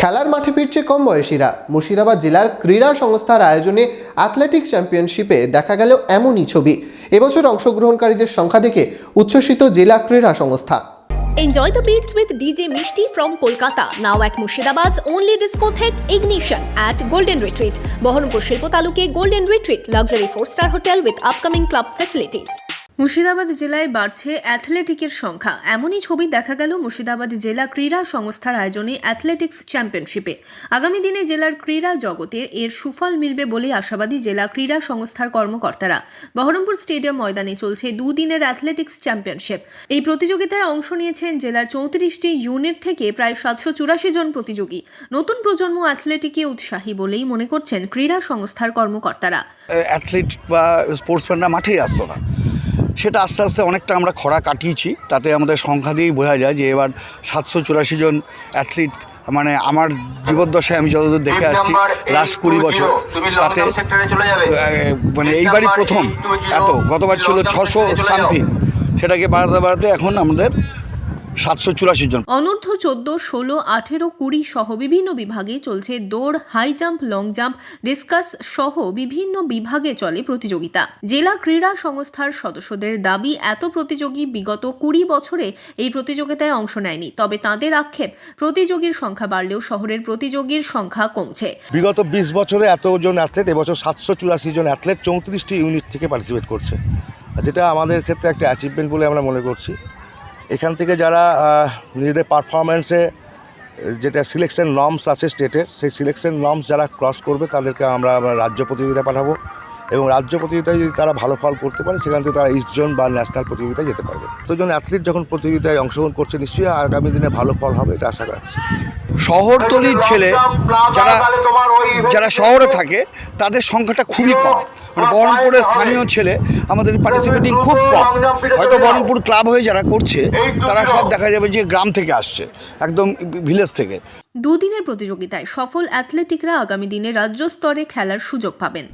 খেলার মাঠে ফিরছে কম বয়সীরা মুর্শিদাবাদ জেলার ক্রীড়া সংস্থার আয়োজনে অ্যাথলেটিক্স চ্যাম্পিয়নশিপে দেখা গেল এমনই ছবি এবছর অংশগ্রহণকারীদের সংখ্যা দেখে উচ্ছ্বসিত জেলা ক্রীড়া সংস্থা Enjoy the beats with DJ Mishti from Kolkata, now at Murshidabad's only discotheque Ignition at Golden Retreat, Bohormpur Shilpo Taluke Golden Retreat, luxury 4-star hotel with upcoming club facility. Murshidabad জেলায় বাড়ছে অ্যাথলেটিকের সংখ্যা। এমনই ছবি দেখা গেল মুর্শিদাবাদ জেলা ক্রীড়া সংস্থার আয়োজনে অ্যাথলেটিক্স চ্যাম্পিয়নশিপে। আগামী দিনে জেলার ক্রীড়া জগতের এর সুফল মিলবে বলে আশাবাদী জেলা ক্রীড়া সংস্থার কর্মকর্তারা। বহরমপুর স্টেডিয়াম ময়দানে চলছে দুদিনের অ্যাথলেটিক্স চ্যাম্পিয়নশিপ। এই প্রতিযোগিতায় অংশ নিয়েছেন জেলার চৌত্রিশটি ইউনিট থেকে প্রায় সাতশো চুরাশি জন প্রতিযোগী। নতুন প্রজন্ম অ্যাথলেটিকে উৎসাহী বলেই মনে করছেন ক্রীড়া সংস্থার কর্মকর্তারা। অ্যাথলিট বা স্পোর্টসম্যানরা মাঠেই আসতো না। সেটা আস্তে আস্তে অনেকটা আমরা খরা কাটিয়েছি তাতে আমাদের সংখ্যা দিয়েই বোঝা যায় যে এবার সাতশো চুরাশি জন অ্যাথলিট মানে আমার জীবদ্দশায় আমি যতদূর দেখে আসছি লাস্ট কুড়ি বছর তাতে মানে এইবারই প্রথম এত গতবার ছিল ছশো সামথিং সেটাকে বাড়াতে বাড়াতে এখন আমাদের সাতশো চুরাশি জন। অনূর্ধ্ব চোদ্দ ষোলো আঠেরো কুড়ি সহ বিভিন্ন বিভাগে চলছে দৌড় high jump long jump discus সহ বিভিন্ন বিভাগে চলে প্রতিযোগিতা। জেলা ক্রীড়া সংস্থার সদস্যদের দাবি এত প্রতিযোগী বিগত কুড়ি বছরে এই প্রতিযোগিতায় অংশ নেয়নি তবে তাদের আক্ষেপ প্রতিযোগীর সংখ্যা বাড়লেও শহরের প্রতিযোগীর সংখ্যা কমছে। বিগত বিশ বছরে এতজন অ্যাথলেট এবছর সাতশো চুরাশি জন অ্যাথলেট চৌত্রিশটি ইউনিট থেকে পার্টিসিপেট করছে। যেটা আমাদের ক্ষেত্রে একটা অ্যাচিভমেন্ট বলে আমরা মনে করছি। এখান থেকে যারা নিজেদের পারফরমেন্সে যেটা সিলেকশন নর্মস আছে স্টেটের সেই সিলেকশন নর্মস যারা ক্রস করবে, তাদেরকে আমরা রাজ্য প্রতিযোগিতা পাঠাবো। এবং রাজ্য প্রতিযোগিতায় যদি তারা ভালো ফল করতে পারে সেখান থেকে তারা ইস্ট জোন বা ন্যাশনাল প্রতিযোগিতায় যেতে পারবে। তো জন অ্যাথলিট যখন প্রতিযোগিতায় অংশগ্রহণ করছে নিশ্চয়ই আগামী দিনে ভালো ফল হবে এটা আশা রাখছি শহরতলির ছেলে যারা যারা শহরে থাকে তাদের সংখ্যাটা খুবই কম। মানে বহরমপুরের স্থানীয় ছেলে আমাদের পার্টিসিপেটিং খুব কম। হয়তো বহরমপুর ক্লাব হয়ে যারা করছে তারা সব দেখা যাবে যে গ্রাম থেকে আসছে একদম ভিলেজ থেকে। দুদিনের প্রতিযোগিতায় সফল অ্যাথলেটিকরা আগামী দিনে রাজ্য স্তরে খেলার সুযোগ পাবেন।